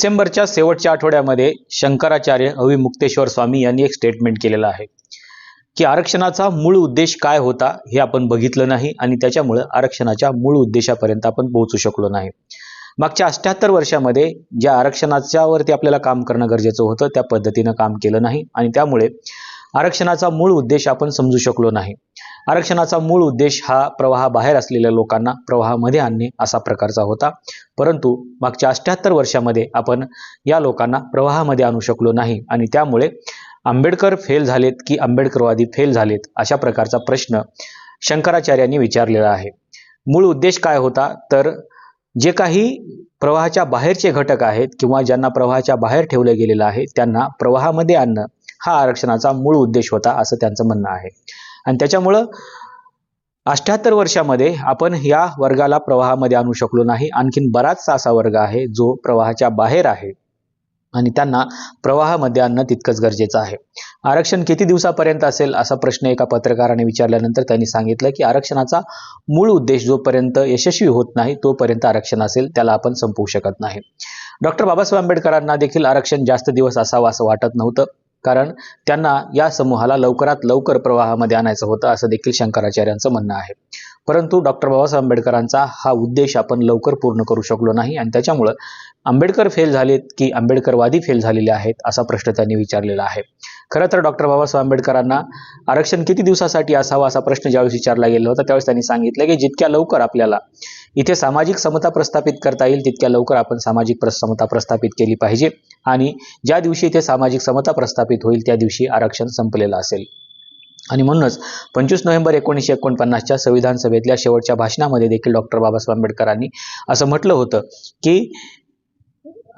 डिसेंबरच्या शेवटच्या आठवड्यामध्ये शंकराचार्य अविमुक्तेश्वर स्वामी यांनी एक स्टेटमेंट केलेलं आहे की आरक्षणाचा मूळ उद्देश काय होता हे आपण बघितलं नाही आणि त्याच्यामुळं आरक्षणाच्या मूळ उद्देशापर्यंत आपण पोहोचू शकलो नाही. मागच्या अष्ट्याहत्तर वर्षामध्ये ज्या आरक्षणाच्यावरती आपल्याला काम करणं गरजेचं होतं त्या पद्धतीनं काम केलं नाही आणि त्यामुळे आरक्षणाचा मूळ उद्देश आपण समजू शकलो नाही. आरक्षणाचा मूळ उद्देश हा प्रवाहाबाहेर असलेल्या लोकांना प्रवाहामध्ये आणणे असा प्रकारचा होता. परंतु मागच्या अष्ट्याहत्तर वर्षामध्ये आपण या लोकांना प्रवाहामध्ये आणू शकलो नाही आणि त्यामुळे आंबेडकर फेल झालेत की आंबेडकरवादी फेल झालेत अशा प्रकारचा प्रश्न शंकराचार्यांनी विचारलेला आहे. मूळ उद्देश काय होता? तर जे काही प्रवाहाच्या बाहेरचे घटक आहेत किंवा ज्यांना प्रवाहाच्या बाहेर ठेवलं गेलेलं आहे त्यांना प्रवाहामध्ये आणणं हा आरक्षणाचा मूळ उद्देश होता असं त्यांचं म्हणणं आहे. आणि त्याच्यामुळं अष्ट्याहत्तर वर्षामध्ये आपण या वर्गाला प्रवाहामध्ये आणू शकलो नाही. आणखीन बराचसा असा वर्ग आहे जो प्रवाहाच्या बाहेर आहे. आणि त्यांना प्रवाहामध्ये आणणं तितकंच गरजेचं आहे. आरक्षण किती दिवसापर्यंत असेल असा प्रश्न एका पत्रकाराने विचारल्यानंतर त्यांनी सांगितलं की आरक्षणाचा मूळ उद्देश जोपर्यंत यशस्वी होत नाही तोपर्यंत आरक्षण असेल त्याला आपण संपवू शकत नाही. डॉक्टर बाबासाहेब आंबेडकरांना देखील आरक्षण जास्त दिवस असावं असं वाटत नव्हतं. कारण त्यांना या समूहाला लवकरात लवकर प्रवाहामध्ये आणायचं होतं असं देखील शंकराचार्यांचं म्हणणं आहे. परंतु डॉक्टर बाबासाहेब आंबेडकरांचा हा उद्देश आपण लवकर पूर्ण करू शकलो नाही आणि त्याच्यामुळं आंबेडकर फेल झालेत की आंबेडकरवादी फेल झालेले आहेत असा प्रश्न त्यांनी विचारलेला आहे. खरं तर डॉक्टर बाबासाहेब आंबेडकरांना आरक्षण किती दिवसासाठी असावा असा प्रश्न ज्यावेळेस विचारला गेला होता त्यावेळेस त्यांनी सांगितलं की जितक्या लवकर आपल्याला इथे सामाजिक समता प्रस्थापित करता येईल तितक्या लवकर आपण सामाजिक प्र समता प्रस्थापित केली पाहिजे आणि ज्या दिवशी इथे सामाजिक समता प्रस्थापित होईल त्या दिवशी आरक्षण संपलेलं असेल. आणि म्हणूनच पंचवीस नोव्हेंबर एकोणीसशे एकोणपन्नासच्या संविधान सभेतल्या शेवटच्या भाषणामध्ये देखील डॉक्टर बाबासाहेब आंबेडकरांनी असं म्हटलं होतं की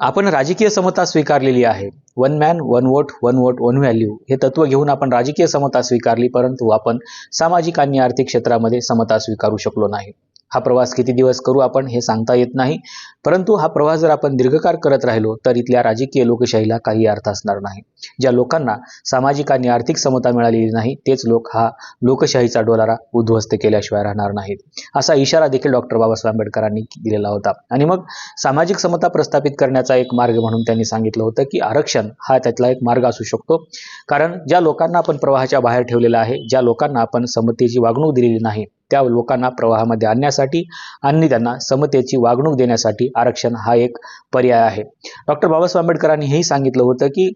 आपण राजकीय समता स्वीकारलेली आहे. One man one vote one vote one value हे तत्व घेऊन आपण राजकीय समता स्वीकारली परंतु आपण सामाजिक आणि आर्थिक क्षेत्रामध्ये समता स्वीकारू शकलो नाही. हा प्रवास किती दिवस करू आपण हे सांगता येत नाही. परंतु हा प्रवास जर आपण दीर्घकाळ करत राहिलो तर इथल्या राजकीय लोकशाहीला काही अर्थ असणार नाही. ज्या लोकांना सामाजिक आणि आर्थिक समता मिळालेली नाही तेच लोक हा लोकशाहीचा डोलारा उद्ध्वस्त केल्याशिवाय राहणार नाहीत. असा इशारा देखील डॉक्टर बाबासाहेब आंबेडकरांनी दिलेला होता. आणि मग सामाजिक समता प्रस्थापित करण्याचा एक मार्ग म्हणून त्यांनी सांगितलं होतं की आरक्षण हा त्यातला एक मार्ग असू शकतो. कारण ज्या लोकांना आपण प्रवाहाच्या बाहेर ठेवलेला आहे ज्या लोकांना आपण समतेची वागणूक दिलेली नाही त्या लोकांना प्रवाहामध्ये आणण्यासाठी आणि त्यांना समतेची वागणूक देण्यासाठी आरक्षण हा एक पर्याय आहे. डॉक्टर बाबासाहेब आंबेडकरांनी हेही सांगितलं होतं की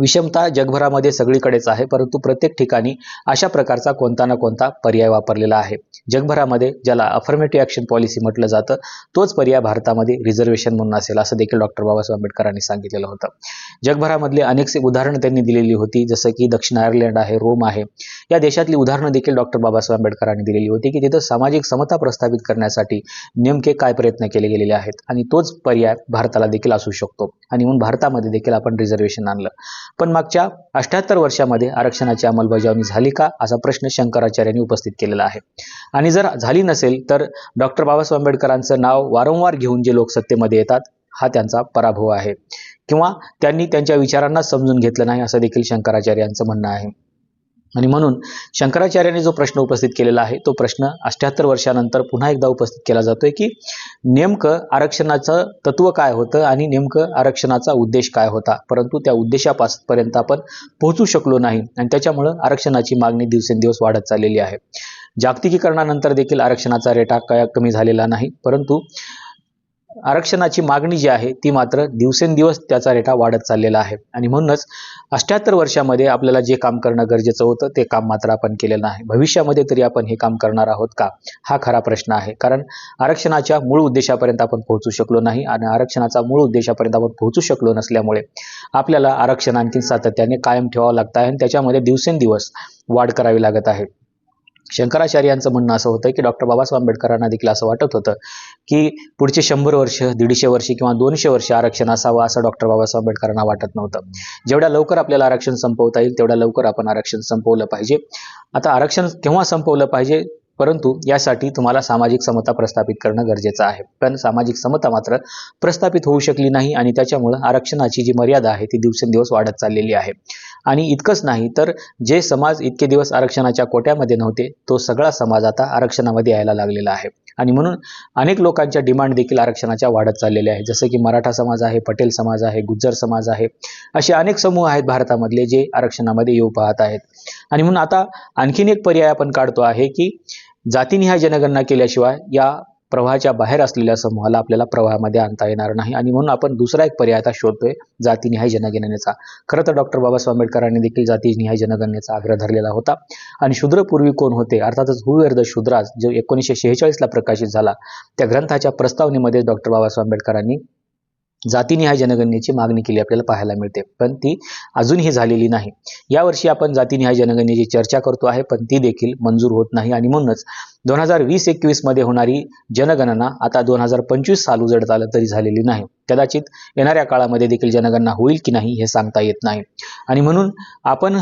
विषमता जगभरामध्ये सगळीकडेच आहे परंतु प्रत्येक ठिकाणी अशा प्रकारचा कोणता ना कोणता पर्याय वापरलेला आहे. जगभरामध्ये ज्याला अफर्मेटिव्ह ॲक्शन पॉलिसी म्हटलं जातं तोच पर्याय भारतामध्ये रिझर्वेशन म्हणून असेल असं देखील डॉक्टर बाबासाहेब आंबेडकरांनी सांगितलेलं होतं. जगभरामधले अनेक उदाहरणं त्यांनी दिलेली होती जसं की दक्षिण आयर्लंड आहे रोम आहे. या देशातली उदाहरणं देखील डॉक्टर बाबासाहेब आंबेडकरांनी दिलेली होती की तिथं सामाजिक समता प्रस्थापित करण्यासाठी नेमके काय प्रयत्न केले गेलेले आहेत. आणि तोच पर्याय भारताला देखील असू शकतो. आणि म्हणून भारतामध्ये देखील आपण रिझर्वेशन आणलं. पण मागच्या अठ्याहत्तर वर्षामध्ये आरक्षणाची अंमलबजावणी झाली का असा प्रश्न शंकराचार्यांनी उपस्थित केलेला आहे. आणि जर झाली नसेल तर डॉक्टर बाबासाहेब आंबेडकरांचं नाव वारंवार घेऊन जे लोक सत्तेमध्ये येतात हा त्यांचा पराभव आहे. किंवा त्यांनी त्यांच्या विचारांना समजून घेतलं नाही असं देखील शंकराचार्य यांचं म्हणणं आहे. आणि म्हणून शंकराचार्याने जो प्रश्न उपस्थित केलेला आहे तो प्रश्न अष्ट्याहत्तर वर्षानंतर पुन्हा एकदा उपस्थित केला जातोय की नेमकं आरक्षणाचं तत्व काय होतं आणि नेमकं आरक्षणाचा उद्देश काय होता? परंतु त्या उद्देशापासपर्यंत आपण पोहोचू शकलो नाही आणि त्याच्यामुळं आरक्षणाची मागणी दिवसेंदिवस वाढत चाललेली आहे. जागतिकीकरणानंतर देखील आरक्षणाचा रेटा काय कमी झालेला नाही परंतु आरक्षणाची मागणी जी आहे ती मात्र दिवसेंदिवस त्याचा रेटा वाढत चाललेला आहे. आणि म्हणूनच अष्ट्याहत्तर वर्षामध्ये आपल्याला जे काम करणं गरजेचं होतं ते काम मात्र आपण केलेलं नाही. भविष्यामध्ये तरी आपण हे काम करणार आहोत का? हा खरा प्रश्न आहे. कारण आरक्षणाच्या मूळ उद्देशापर्यंत आपण पोहोचू शकलो नाही आणि आरक्षणाचा मूळ उद्देशापर्यंत आपण पोहोचू शकलो नसल्यामुळे आपल्याला आरक्षण आणखी सातत्याने कायम ठेवावं लागतं आहे आणि त्याच्यामध्ये दिवसेंदिवस वाढ करावी लागत आहे. शंकराचार्य यांचं म्हणणं असं होतं की डॉक्टर बाबासाहेब आंबेडकरांना देखील असं वाटत होतं की पुढचे शंभर वर्ष दीडशे वर्ष किंवा दोनशे वर्ष आरक्षण असावं असं डॉक्टर बाबासाहेब आंबेडकरांना वाटत नव्हतं. जेवढ्या लवकर आपल्याला आरक्षण संपवता येईल तेवढ्या लवकर आपण आरक्षण संपवलं पाहिजे. आता आरक्षण केव्हा संपवलं पाहिजे? परंतु यासाठी तुम्हाला सामाजिक समता प्रस्थापित करणं गरजेचं आहे. पण सामाजिक समता मात्र प्रस्थापित होऊ शकली नाही आणि त्याच्यामुळं आरक्षणाची जी मर्यादा आहे ती दिवसेंदिवस वाढत चाललेली आहे. आणि इतकंच नाही तर जे समाज इतके दिवस आरक्षणाच्या कोट्यामध्ये नव्हते तो सगळा समाज आता आरक्षणामध्ये यायला लागलेला आहे. आणि म्हणून अनेक लोकांच्या डिमांड देखील आरक्षणाच्या वाढत चाललेल्या आहेत. जसं की मराठा समाज आहे पटेल समाज आहे गुज्जर समाज आहे असे अनेक समूह आहेत भारतामधले जे आरक्षणामध्ये येऊ पाहत आहेत. आणि म्हणून आता आणखीन एक पर्याय आपण काढतो आहे की जातीनिहाय जनगणना केल्याशिवाय या प्रवाहाच्या बाहेर असलेल्या समूहाला आपल्याला प्रवाहामध्ये आणता येणार नाही. आणि म्हणून आपण दुसरा एक पर्याय आता शोधतोय जातीनिहाय जनगणनेचा. खरं तर डॉक्टर बाबासाहेब आंबेडकरांनी देखील जातीनिहाय जनगणनेचा आग्रह धरलेला होता. आणि शूद्रपूर्वी कोण होते? अर्थातच हु वेअर द शूद्राज जो एकोणीसशे शेहेचाळीसला प्रकाशित झाला त्या ग्रंथाच्या प्रस्तावनेमध्ये डॉक्टर बाबासाहेब आंबेडकरांनी जातीनिहाय जनगणनेची मागणी केली आपल्याला पाहायला मिळते. पण ती अजूनही झालेली नाही. यावर्षी आपण जातीनिहाय जनगणनेची चर्चा करतो आहे पण ती देखील मंजूर होत नाही. आणि म्हणूनच दोन हजार वीस एकवीसमध्ये होणारी जनगणना आता दोन हजार पंचवीस साल उजडत आलं तरी झालेली नाही. कदाचित येणाऱ्या काळामध्ये देखील जनगणना होईल की नाही हे सांगता येत नाही. आणि म्हणून आपण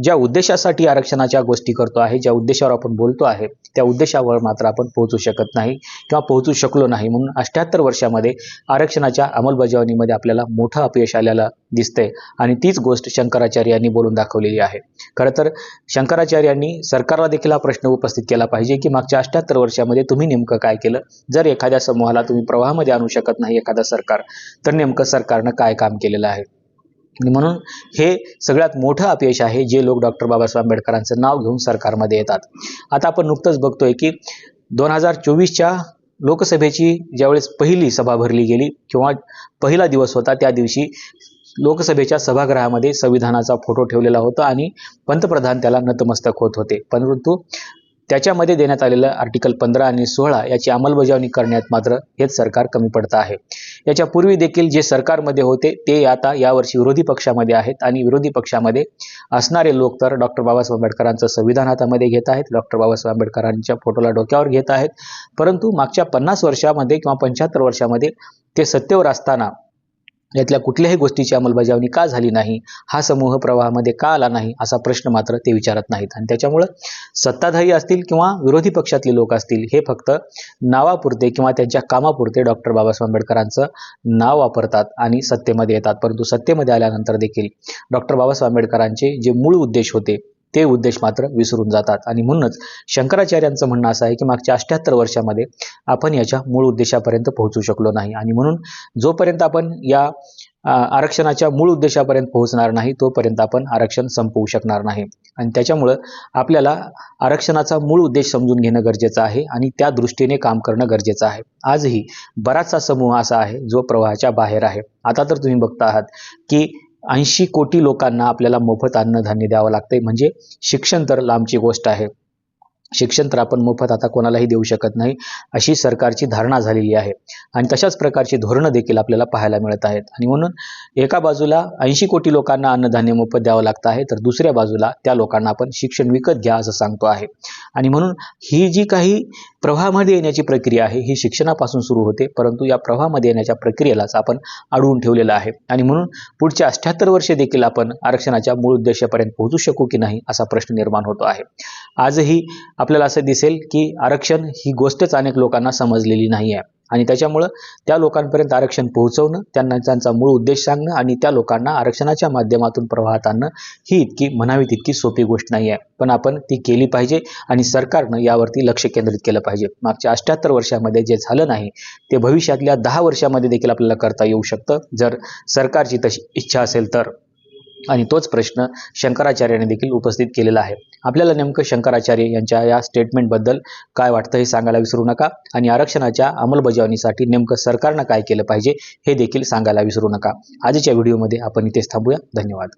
ज्या उद्देशासाठी आरक्षणाच्या गोष्टी करतो आहे ज्या उद्देशावर आपण बोलतो आहे त्या उद्देशावर मात्र आपण पोहोचू शकत नाही किंवा पोहोचू शकलो नाही. म्हणून अठ्याहत्तर वर्षामध्ये आरक्षणाच्या अंमलबजावणीमध्ये आपल्याला मोठं अपयश आलेलं दिसतंय आणि तीच गोष्ट शंकराचार्य यांनी बोलून दाखवलेली आहे. खरं तर शंकराचार्यांनी सरकारला देखील हा प्रश्न उपस्थित केला पाहिजे की मागच्या अठ्याहत्तर वर्षामध्ये तुम्ही नेमकं काय केलं? जर एखाद्या समूहाला तुम्ही प्रवाहामध्ये आणू शकत नाही एखादं सरकार तर नेमकं सरकारनं काय काम केलेलं आहे? आणि म्हणून हे सगळ्यात मोठं अपयश आहे जे लोक डॉक्टर बाबासाहेब आंबेडकरांचं नाव घेऊन सरकारमध्ये येतात. आता आपण नुकतंच बघतोय की दोन हजार चोवीसच्या लोकसभेची ज्यावेळेस पहिली सभा भरली गेली किंवा पहिला दिवस होता त्या दिवशी लोकसभेच्या सभागृहामध्ये संविधानाचा फोटो ठेवलेला होता आणि पंतप्रधान त्याला नतमस्तक होत होते. परंतु त्याच्यामध्ये देण्यात आलेलं आर्टिकल पंधरा आणि सोळा याची अंमलबजावणी करण्यात मात्र हेच सरकार कमी पडतं आहे. याच्या पूर्वी देखील जे सरकारमध्ये होते ते आता यावर्षी विरोधी पक्षामध्ये आहेत आणि विरोधी पक्षामध्ये असणारे लोक तर डॉक्टर बाबासाहेब आंबेडकरांचं संविधान हातामध्ये घेत आहेत डॉक्टर बाबासाहेब आंबेडकरांच्या फोटोला डोक्यावर घेत आहेत. परंतु मागच्या पन्नास वर्षामध्ये किंवा पंच्याहत्तर वर्षामध्ये ते सत्तेवर असताना यातल्या कुठल्याही गोष्टीची अंमलबजावणी का झाली नाही हा समूह प्रवाहामध्ये का आला नाही असा प्रश्न मात्र ते विचारत नाहीत. आणि त्याच्यामुळं सत्ताधारी असतील किंवा विरोधी पक्षातले लोक असतील हे फक्त नावापुरते किंवा त्यांच्या कामापुरते डॉक्टर बाबासाहेब आंबेडकरांचं नाव वापरतात आणि सत्तेमध्ये येतात. परंतु सत्तेमध्ये आल्यानंतर देखील डॉक्टर बाबासाहेब आंबेडकरांचे जे मूळ उद्देश होते ते उद्देश मात्र विसरून जातात. आणि म्हणूनच शंकराचार्यांचं म्हणणं असं आहे की मागच्या अठ्ठ्याहत्तर वर्षामध्ये आपण याच्या मूळ उद्देशापर्यंत पोहोचू शकलो नाही. आणि म्हणून जोपर्यंत आपण या आरक्षणाच्या मूळ उद्देशापर्यंत पोहोचणार नाही तोपर्यंत आपण आरक्षण संपवू शकणार नाही. आणि त्याच्यामुळं आपल्याला आरक्षणाचा मूळ उद्देश समजून घेणं गरजेचं आहे आणि त्या दृष्टीने काम करणं गरजेचं आहे. आजही बराचसा समूह असा आहे जो प्रवाहाच्या बाहेर आहे. आता तर तुम्ही बघता आहात की ऐंशी कोटी लोकांना आपल्याला मोफत अन्नधान्य द्यावं लागतंय. म्हणजे शिक्षण तर लांबची गोष्ट आहे. शिक्षण तर आपण मोफत आता कोणालाही देऊ शकत नाही अशी सरकारची धारणा झालेली आहे. आणि तशाच प्रकारची धोरणं देखील आपल्याला पाहायला मिळत आहेत. आणि म्हणून एका बाजूला ऐंशी कोटी लोकांना अन्नधान्य मोफत द्यावं लागतं आहे तर दुसऱ्या बाजूला त्या लोकांना आपण शिक्षण विकत घ्या असं सांगतो आहे. आणि म्हणून ही जी काही प्रवाहामध्ये येण्याची प्रक्रिया आहे ही शिक्षणापासून सुरू होते परंतु या प्रवाहामध्ये येण्याच्या प्रक्रियेलाच आपण अडवून ठेवलेलं आहे. आणि म्हणून पुढच्या अठ्ठ्याहत्तर वर्षे देखील आपण आरक्षणाच्या मूळ उद्देशापर्यंत पोहोचू शकू की नाही असा प्रश्न निर्माण होतो आहे. आजही आपल्याला असं दिसेल की आरक्षण ही गोष्टच अनेक लोकांना समजलेली नाही आहे आणि त्याच्यामुळं त्या लोकांपर्यंत आरक्षण पोहोचवणं त्यांना त्यांचा मूळ उद्देश सांगणं आणि त्या लोकांना आरक्षणाच्या माध्यमातून प्रवाहात आणणं ही इतकी म्हणावी तितकी सोपी गोष्ट नाही आहे पण आपण ती केली पाहिजे आणि सरकारनं यावरती लक्ष केंद्रित केलं पाहिजे. मागच्या अठ्याहत्तर वर्षामध्ये जे झालं नाही ते भविष्यातल्या दहा वर्षामध्ये देखील आपल्याला करता येऊ शकतं. जर सरकारची तशी इच्छा असेल तर. आणि तोच प्रश्न शंकराचार्याने देखील उपस्थित केलेला आहे. आपल्याला नेमकं शंकराचार्य यांच्या या स्टेटमेंटबद्दल काय वाटतं हे सांगायला विसरू नका आणि आरक्षणाच्या अंमलबजावणीसाठी नेमकं सरकारनं काय केलं पाहिजे हे देखील सांगायला विसरू नका. आजच्या व्हिडिओमध्ये आपण इथेच थांबूया. धन्यवाद.